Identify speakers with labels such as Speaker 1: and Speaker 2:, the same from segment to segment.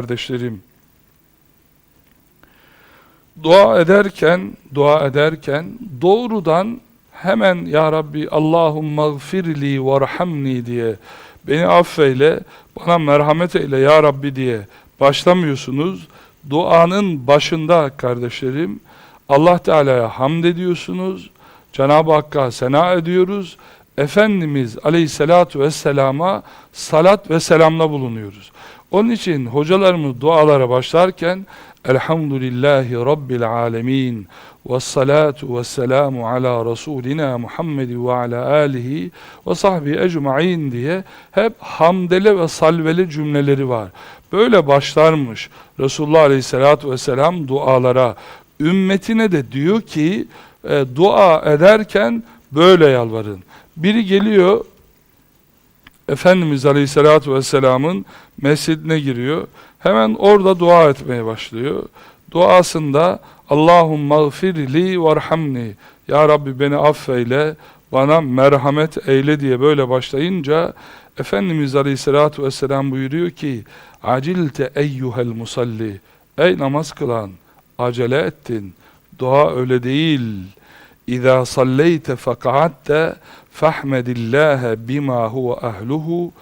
Speaker 1: kardeşlerim. Dua ederken, dua ederken doğrudan hemen Ya Rabbi Allahümme gfirli varhamni diye beni affeyle, bana merhamet eyle Ya Rabbi diye başlamıyorsunuz. Duanın başında kardeşlerim Allah Teala'ya hamd ediyorsunuz. Cenab-ı Hakk'a sena ediyoruz. Efendimiz Aleyhisselatu Vesselam'a salat ve selamla bulunuyoruz. Onun için hocalarımız dualara başlarken Elhamdülillahi Rabbil Alemin ve salatu ve selamu ala Resulina Muhammed ve ala alihi ve sahbihi ecma'in diye hep hamdele ve salveli cümleleri var. Böyle başlarmış Resulullah Aleyhisselatü Vesselam dualara. Ümmetine de diyor ki e, dua ederken böyle yalvarın. Biri geliyor Efendimiz Aleyhisselatü Vesselam'ın mescidine giriyor. Hemen orada dua etmeye başlıyor. Duasında Allahümme gfirli varhamni Ya Rabbi beni affeyle, bana merhamet eyle diye böyle başlayınca Efendimiz Aleyhisselatü Vesselam buyuruyor ki Acilte eyyuhel musalli Ey namaz kılan acele ettin. Dua öyle değil. İza salleyte feka'atte fahmedillâhe bima huve ahluhu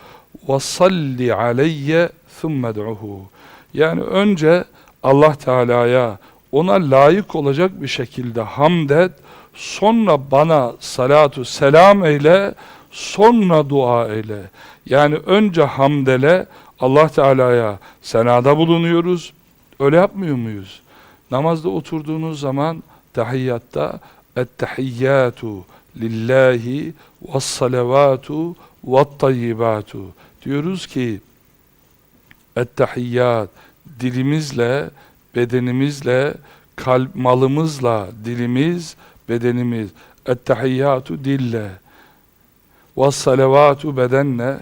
Speaker 1: ve salli aleyye thummed'uhu. Yani önce Allah Teala'ya ona layık olacak bir şekilde hamd et, sonra bana salatu selam eyle, sonra dua eyle. Yani önce hamdele Allah Teala'ya senada bulunuyoruz. Öyle yapmıyor muyuz? Namazda oturduğunuz zaman tahiyyatta ettehiyyatu lillahi ve salavatu ve tayyibatu diyoruz ki ettehiyyat dilimizle bedenimizle kalp malımızla dilimiz bedenimiz. Ettehiyyatu dille. Ve salavatu bedenle.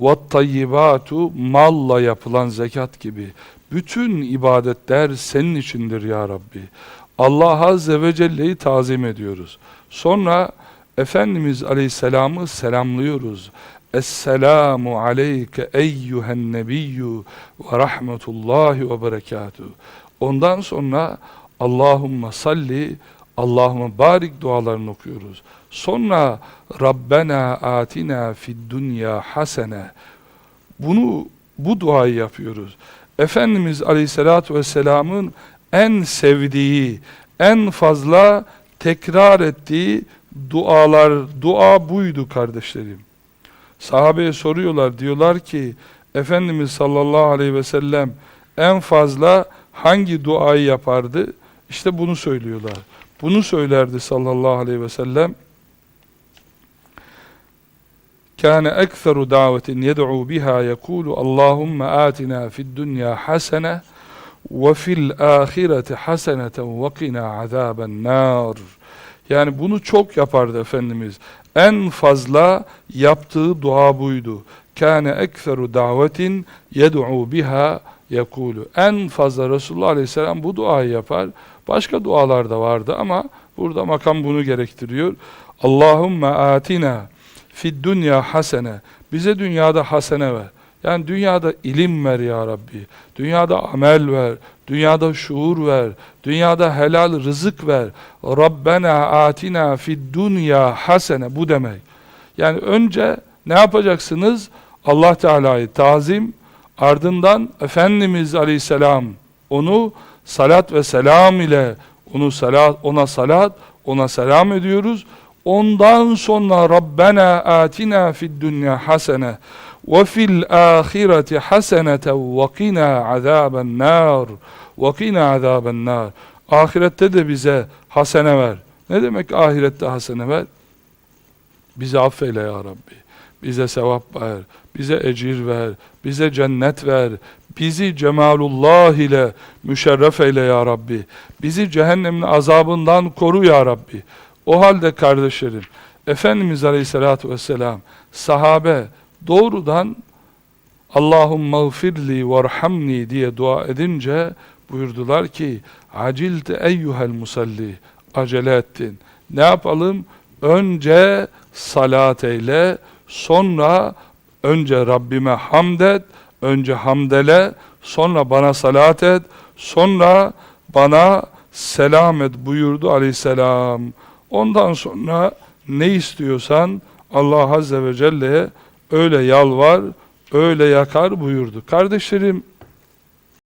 Speaker 1: Ve tayyibatu malla yapılan zekat gibi. Bütün ibadetler senin içindir ya Rabbi. Allah Azze ve Celle'yi tazim ediyoruz. Sonra Efendimiz Aleyhisselam'ı selamlıyoruz. Esselamu aleyke eyyühen nebiyyü ve rahmetullahi ve berekatuhu. Ondan sonra Allahümme salli, Allahümme barik dualarını okuyoruz. Sonra Rabbena atina fid dünya hasene. Bunu bu duayı yapıyoruz. Efendimiz Aleyhisselatü Vesselam'ın en sevdiği, en fazla tekrar ettiği dualar, dua buydu kardeşlerim. Sahabeye soruyorlar, diyorlar ki, Efendimiz sallallahu aleyhi ve sellem en fazla hangi duayı yapardı? İşte bunu söylüyorlar. Bunu söylerdi sallallahu aleyhi ve sellem. كان أكثر دعوة يدعو بها يقول اللهم آتنا في الدنيا حسنة وفي الآخرة حسنة وقنا عذاب النار Yani bunu çok yapardı Efendimiz. En fazla yaptığı dua buydu. Kâne ekferu davetin yed'u biha yekulu. En fazla Resulullah Aleyhisselam bu duayı yapar. Başka dualar da vardı ama burada makam bunu gerektiriyor. Allahümme atina fid dünya hasene. Bize dünyada hasene ver. Yani dünyada ilim ver ya Rabbi. Dünyada amel ver. Dünyada şuur ver. Dünyada helal rızık ver. Rabbena atina fid dünya hasene. Bu demek. Yani önce ne yapacaksınız? Allah Teala'yı tazim, ardından Efendimiz Aleyhisselam onu salat ve selam ile onu salat, ona salat, ona selam ediyoruz. Ondan sonra Rabbena atina fid dünya hasene hasenete ve qina azaben nar ve qina azaben nar. Ahirette de bize hasene ver. Ne demek ahirette hasene ver? Bizi affeyle ya Rabbi. Bize sevap ver, bize ecir ver, bize cennet ver, bizi cemalullah ile müşerref eyle ya Rabbi. Bizi cehennemin azabından koru ya Rabbi. O halde kardeşlerim, Efendimiz Aleyhisselatü Vesselam, sahabe doğrudan Allahümme gfirli varhamni diye dua edince buyurdular ki acilte eyyuhel musalli acele ettin. Ne yapalım? Önce salat eyle, sonra önce Rabbime hamd et, önce hamdele, sonra bana salat et, sonra bana selam et buyurdu aleyhisselam. Ondan sonra ne istiyorsan Allah Azze ve Celle'ye öyle yalvar, öyle yakar buyurdu. Kardeşlerim